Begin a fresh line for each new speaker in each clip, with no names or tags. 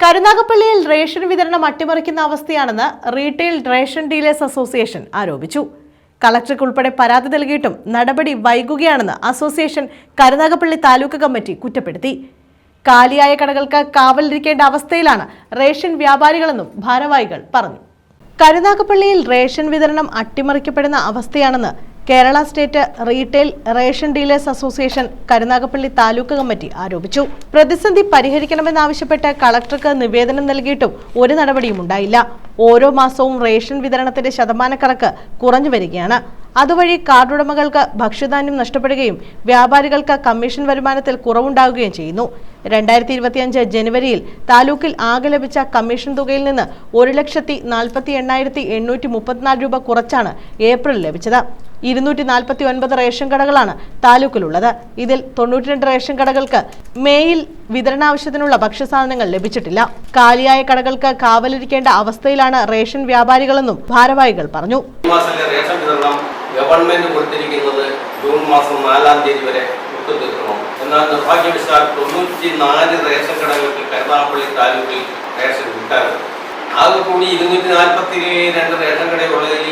കരുനാഗപ്പള്ളിയിൽ ration വിതരണം അട്ടിമറിക്കുന്ന അവസ്ഥയാണെന്ന് റീറ്റെയിൽ റേഷൻ ഡീലേഴ്സ് അസോസിയേഷൻ ആരോപിച്ചു. കളക്ടർക്ക് ഉൾപ്പെടെ പരാതി നൽകിയിട്ടും നടപടി വൈകുകയാണെന്ന് അസോസിയേഷൻ കരുനാഗപ്പള്ളി താലൂക്ക് കമ്മിറ്റി കുറ്റപ്പെടുത്തി. കാലിയായ കടകൾക്ക് കാവലിരിക്കേണ്ട അവസ്ഥയിലാണ് റേഷൻ വ്യാപാരികളെന്നും ഭാരവാഹികൾ പറഞ്ഞു. കരുനാഗപ്പള്ളിയിൽ റേഷൻ വിതരണം അട്ടിമറിക്കപ്പെടുന്ന അവസ്ഥയാണെന്ന് Kerala state retail ration dealers association Karunagappally taluk committee ആരോപിച്ചു. പ്രതിസന്ധി പരിഹരിക്കണമെന്നാവശ്യപ്പെട്ട് കളക്ടർക്ക് നിവേദനം നൽകിയിട്ടും ഒരു നടപടിയും ഉണ്ടായില്ല. ഓരോ മാസവും റേഷൻ വിതരണത്തിന്റെ ശതമാനക്കണക്ക് കുറഞ്ഞു വരികയാണ്. അതുവഴി കാർഡുടമകൾക്ക് ഭക്ഷ്യധാന്യം നഷ്ടപ്പെടുകയും വ്യാപാരികൾക്ക് കമ്മീഷൻ വരുമാനത്തിൽ കുറവുണ്ടാകുകയും ചെയ്യുന്നു. രണ്ടായിരത്തി ഇരുപത്തിയഞ്ച് ജനുവരിയിൽ താലൂക്കിൽ ആകെ ലഭിച്ച കമ്മീഷൻ തുകയിൽ നിന്ന് ഒരു ലക്ഷത്തി നാൽപ്പത്തി എണ്ണായിരത്തി എണ്ണൂറ്റി മുപ്പത്തിനാല് രൂപ കുറച്ചാണ് ഏപ്രിൽ ലഭിച്ചത്. ഇരുന്നൂറ്റി നാൽപ്പത്തി ഒൻപത് റേഷൻ കടകളാണ് താലൂക്കിലുള്ളത്. ഇതിൽ തൊണ്ണൂറ്റിരണ്ട് റേഷൻ കടകൾക്ക് മേയിൽ വിതരണാവശ്യത്തിനുള്ള ഭക്ഷ്യസാധനങ്ങൾ ലഭിച്ചിട്ടില്ല. കാലിയായ കടകൾക്ക് കാവലിരിക്കേണ്ട അവസ്ഥയിലാണ് റേഷൻ വ്യാപാരികളെന്നും ഭാരവാഹികൾ പറഞ്ഞു.
മാസത്തിലെ റേഷൻ വിതരണം ഗവൺമെന്റ് കൊടുത്തിരിക്കുന്നത് ജൂൺ മാസം നാലാം തീയതി വരെ തീർക്കണം എന്നാൽ നിർഭാഗ്യവശാൽ തൊണ്ണൂറ്റി നാല് റേഷൻ കടകൾക്ക് കരുനാഗപ്പള്ളി താലൂക്കിൽ റേഷൻ കിട്ടാറ് ആകെ കൂടി ഇരുന്നൂറ്റി നാൽപ്പത്തി രണ്ട് റേഷൻ കടയുള്ളതിൽ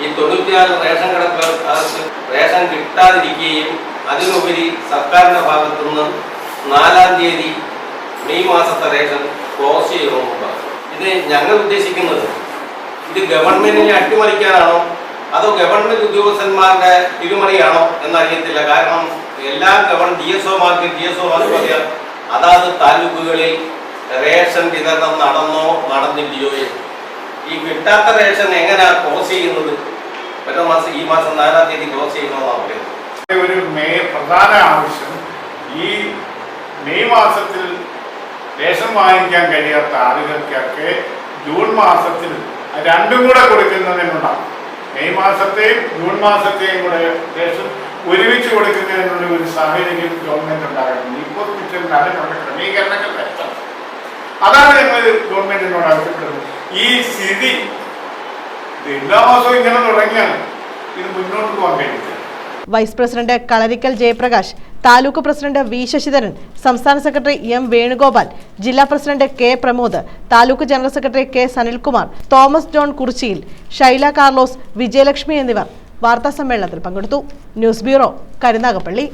ഈ തൊണ്ണൂറ്റിനാല് റേഷൻ കടകൾ റേഷൻ കിട്ടാതിരിക്കുകയും അതിലുപരി സർക്കാരിന്റെ ഭാഗത്തു നിന്ന് നാലാം തീയതി മെയ് മാസത്തെ റേഷൻ ക്ലോസ് ചെയ്യണമെന്ന് പറഞ്ഞു ഇത് ഞങ്ങൾ ഉദ്ദേശിക്കുന്നത് ഇത് ഗവൺമെന്റിനെ അട്ടിമറിക്കാനാണോ? അതോ ഗവൺമെന്റ് ഉദ്യോഗസ്ഥന്മാരുടെ തിരുമറിയാണോ എന്നറിയത്തില്ല. കാരണം എല്ലാ ഗവൺ ഡി എസ് ഒമാർക്ക് ഡി എസ് ഒമാർക്ക് അതാത് താലൂക്കുകളിൽ റേഷൻ വിതരണം നടന്നോ നടന്നില്ലയോ ഈ കിട്ടാത്ത റേഷൻ എങ്ങനെയാ ക്ലോസ് ചെയ്യുന്നത്? മറ്റേ മാസം ഈ മാസം നാലാം തീയതി ക്ലോസ് ചെയ്യണമെന്നാണ്
ഒരു മെയ് പ്രധാന ആവശ്യം ഈ മെയ് മാസത്തിൽ റേഷൻ വാങ്ങിക്കാൻ കഴിയാത്ത ആളുകൾക്കൊക്കെ ജൂൺ മാസത്തിൽ രണ്ടും കൂടെ കൊടുക്കുന്നതിനുണ്ടാകും മെയ് മാസത്തെയും ജൂൺ മാസത്തെയും കൂടെ ശേഷം ഒരുമിച്ച് കൊടുക്കുന്നതിനുള്ള ഒരു സാഹചര്യം ഗവൺമെന്റ് ഉണ്ടാകണം ഇപ്പോൾ അതിനുള്ള ക്രമീകരണങ്ങൾ വരുത്തണം. അതാണ് ഞങ്ങൾ ഗവൺമെന്റിനോട് ആവശ്യപ്പെടുന്നത്. ഈ സ്ഥിതി എല്ലാ മാസവും ഇങ്ങനെ തുടങ്ങിയാൽ ഇത് മുന്നോട്ട് പോകാൻ കഴിയില്ല
vice president Kalarikkal Jayaprakash taluk president V Sasidharan സംസ്ഥാന സെക്രട്ടറി എം വേണുഗോപാൽ ജില്ലാ president K Pramod taluk general secretary K Sanilkumar Thomas John Kurichiyil Shaila Carlos Vijayalakshmi എന്നിവർ വാർത്താസമ്മേളനത്തിൽ പങ്കെടുത്തു. News bureau Karunagappally.